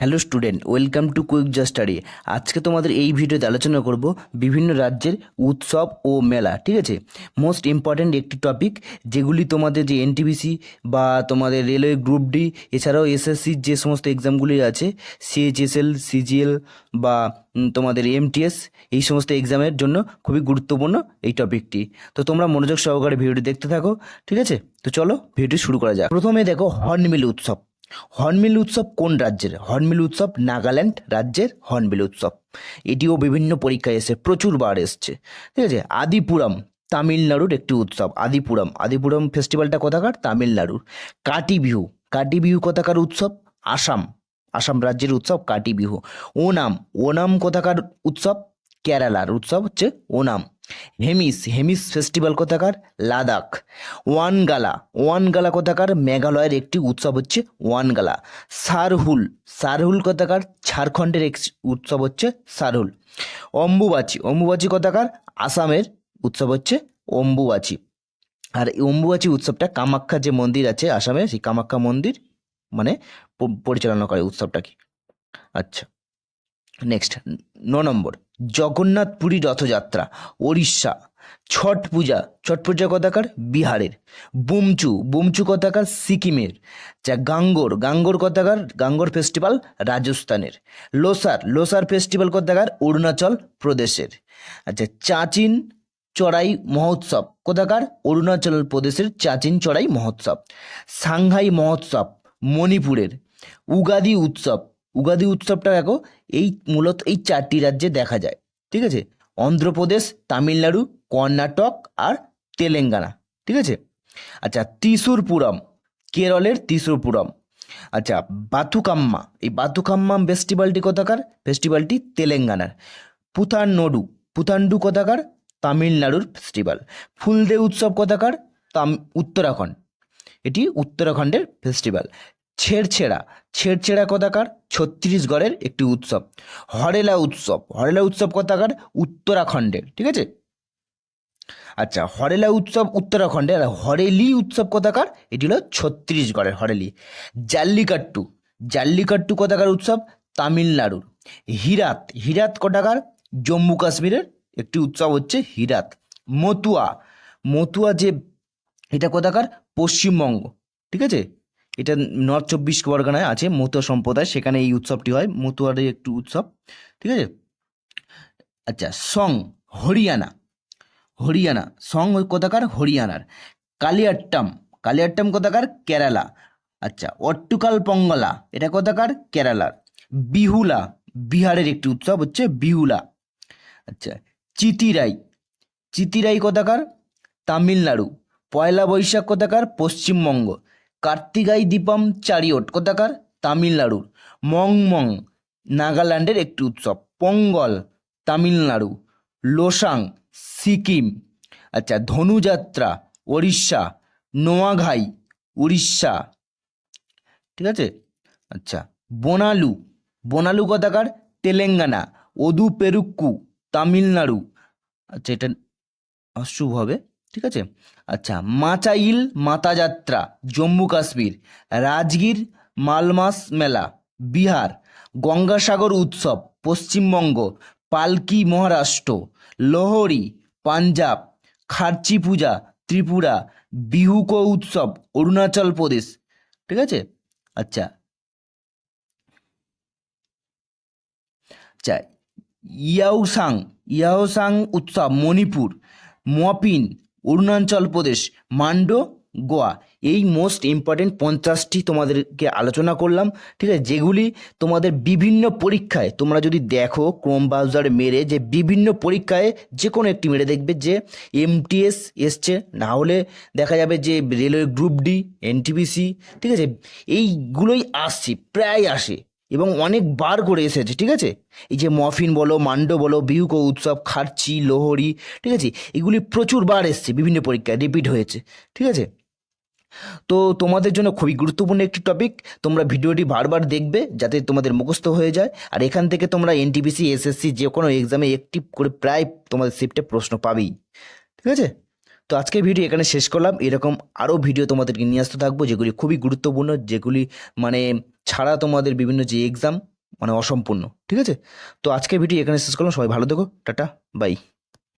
Hello student, welcome to quick just study. আজকে তোমাদের এই ভিডিওতে আলোচনা করব বিভিন্ন রাজ্যের উৎসব ও মেলা, ঠিক আছে? মোস্ট ইম্পর্ট্যান্ট একটি টপিক যেগুলি তোমাদের যে এনটিবিসি বা তোমাদের রেলওয়ে গ্রুপ ডি এছাড়াও এসএসসির যে সমস্ত এক্সামগুলি আছে সিএইচএসএল সিজিএল বা তোমাদের এমটিএস এই সমস্ত এক্সামের জন্য খুবই গুরুত্বপূর্ণ এই টপিকটি তো তোমরা মনোযোগ সহকারে ভিডিওটি দেখতে থাকো, ঠিক আছে? তো চলো ভিডিওটি শুরু করা যাক। প্রথমে দেখো হর্নবিল উৎসব। হর্নবিল উৎসব কোন রাজ্যের? হর্নবিল উৎসব নাগাল্যান্ড রাজ্যের হর্নবিল উৎসব। এটিও বিভিন্ন পরীক্ষায় এসে প্রচুর বার এসছে। ঠিক আছে? আদিপুরম, তামিলনাড়ুর একটি উৎসব। আদিপুরম আদিপুরম ফেস্টিভ্যালটা কোথাকার? তামিলনাড়ুর। কাটি বিহু কাটি বিহু কোথাকার উৎসব? আসাম আসাম রাজ্যের উৎসব কাটি বিহু ওনাম ওনাম কোথাকার উৎসব? কেরালার উৎসব হচ্ছে ওনাম। হেমিস হেমিস ফেস্টিভ্যাল কোথাকার? লাদাখ। ওয়ানগালা ওয়ানগালা কোথাকার? মেঘালয়ের একটি উৎসব হচ্ছে ওয়ানগালা। সারহুল সারহুল কোথাকার? ঝাড়খণ্ডের এক উৎসব হচ্ছে সারহুল। অম্বুবাচি অম্বুবাচি কোথাকার? আসামের উৎসব হচ্ছে অম্বুবাচি। আর এই অম্বুবাচী উৎসবটা কামাখ্যা যে মন্দির আছে আসামে, সেই কামাখ্যা মন্দির মানে পরিচালনা করে উৎসবটাকে আচ্ছা নেক্সট, ন নম্বর। জগন্নাথ পুরী রথযাত্রা, ওড়িশা। ছট পূজা ছট পূজা কথাকার বিহারের। বুমচু বুমচু কথাকার সিকিমের। যা গাঙ্গোর গাঙ্গোর কথাকার গাঙ্গোর ফেস্টিভ্যাল রাজস্থানের। লোসার লোসার ফেস্টিভ্যাল কথাকার অরুণাচল প্রদেশের। আচ্ছা চাচিন চড়াই মহোৎসব কোথাকার অরুণাচল প্রদেশের চাচিন চড়াই মহোৎসব। সাংহাই মহোৎসব মণিপুরের। উগাদি উৎসব উগাদি উৎসবটা দেখো, এই মূলত এই চারটি রাজ্যে দেখা যায়, ঠিক আছে? অন্ধ্রপ্রদেশ, তামিলনাড়ু, কর্ণাটক আর তেলেঙ্গানা, ঠিক আছে? আচ্ছা ত্রিশুরপুরম কেরলের ত্রিশুরপুরম আচ্ছা বাথুকাম্মা এই বাথুকাম্মা ফেস্টিভ্যালটি কোথাকার? ফেস্টিভ্যালটি তেলেঙ্গানার। পুথানডু পুথান্ডু কোথাকার? তামিলনাড়ুর ফেস্টিভ্যাল ফুলদে উৎসব কোথাকার? তাম, উত্তরাখণ্ড। এটি উত্তরাখণ্ডের ফেস্টিভ্যাল ছেড়ছেড়া। ছেড়ছেড়া কোথাকার ছত্তিশগড়ের একটি উৎসব। হরেলা উৎসব। হরেলা উৎসব কোথাকার উত্তরাখণ্ডের। ঠিক আছে? আচ্ছা হরেলা উৎসব উত্তরাখণ্ডের আর হরেলি উৎসব কোথাকার এটি হলো ছত্তিশগড়ের হরেলি। জাল্লিকাট্টু। জাল্লিকাট্টু কোথাকার উৎসব তামিলনাড়ুর। হিরাত। হিরাত কোথাকার জম্মু কাশ্মীরের একটি উৎসব হচ্ছে হিরাত। মতুয়া। মতুয়া যে, এটা কোথাকার পশ্চিমবঙ্গ। ঠিক আছে? এটা নর্থ চব্বিশ পরগনায় আছে, মতুয়া সম্প্রদায়, সেখানে এই উৎসবটি হয় মতুয়ার একটি উৎসব, ঠিক আছে? আচ্ছা সং, হরিয়ানা হরিয়ানা, সং কোথাকার? হরিয়ানার। কালিয়াট্টাম কালিয়াট্টাম কোথাকার? কেরালা। আচ্ছা অট্টুকাল পঙ্গলা এটা কোথাকার? কেরালার। বিহুলা, বিহারের একটি উৎসব হচ্ছে বিহুলা। আচ্ছা চিতিরাই চিতিরাই কোথাকার? তামিলনাড়ু। পয়লা বৈশাখ কোথাকার? পশ্চিমবঙ্গ। কার্তিকাই দীপম চারিওট, কোথাকার? তামিলনাড়ুর মং মং নাগাল্যান্ডের একটি উৎসব। পঙ্গল, তামিলনাড়ু। লোসাং, সিকিম। আচ্ছা ধনুযাত্রা, ওড়িশা। নোয়াঘাই উড়িষ্যা। ঠিক আছে? আচ্ছা বোনালু। বোনালু কোথাকার? তেলেঙ্গানা। ওদু পেরুক্কু তামিলনাড়ু। আচ্ছা এটা অশুভ হবে। ঠিক আছে? আচ্ছা মাচাইল মাতাযাত্রা, জম্মু কাশ্মীর, রাজগীর মালমাস মেলা, বিহার, গঙ্গাসাগর উৎসব, পশ্চিমবঙ্গ, পালকি মহারাষ্ট্র, লোহরি, পাঞ্জাব খার্চি পূজা ত্রিপুরা, বিহুকো উৎসব, অরুণাচল প্রদেশ, ঠিক আছে? আচ্ছা। আচ্ছা ইয়াওসাং ইয়াওসাং উৎসব, মণিপুর, মপিন অরুণাচল প্রদেশ, মান্ডো, গোয়া। এই মোস্ট ইম্পর্টেন্ট পঞ্চাশটি তোমাদেরকে আলোচনা করলাম, ঠিক আছে? যেগুলি তোমাদের বিভিন্ন পরীক্ষায়, তোমরা যদি দেখো ক্রোম ব্রাউজারে মেরে যে বিভিন্ন পরীক্ষায় যে কোনো একটি মেরে দেখবে যে এমটিএস এসছে, না হলে দেখা যাবে যে রেলওয়ে গ্রুপ ডি এনটিপিসি ঠিক আছে? এইগুলোই আসছে, প্রায় আসে। এবং অনেকবার করে এসেছে, ঠিক আছে? এই যে মফিন বলো, মান্ডো বলো বিহুক উৎসব, খার্চি, লোহরি, ঠিক আছে? এগুলি প্রচুরবার এসছে, বিভিন্ন পরীক্ষায় রিপিট হয়েছে, ঠিক আছে? তো তোমাদের জন্য খুবই গুরুত্বপূর্ণ একটি টপিক তোমরা ভিডিওটি বারবার দেখবে যাতে তোমাদের মুখস্থ হয়ে যায়, আর এখান থেকে তোমরা এনটিপিসি এসএসসি যে কোনো এক্সামে একটি করে প্রায় তোমাদের শিফটে প্রশ্ন পাবেই, ঠিক আছে? তো আজকের ভিডিও এখানে শেষ করলাম, এরকম আরও ভিডিও তোমাদেরকে নিয়ে আসতে থাকব, যেগুলি খুবই গুরুত্বপূর্ণ, যেগুলি মানে ছাড়া তোমাদের বিভিন্ন যে এক্সাম মানে অসম্পূর্ণ, ঠিক আছে? তো আজকের ভিডিও এখানে শেষ করলাম, সবাই ভালো থেকো, টাটা বাই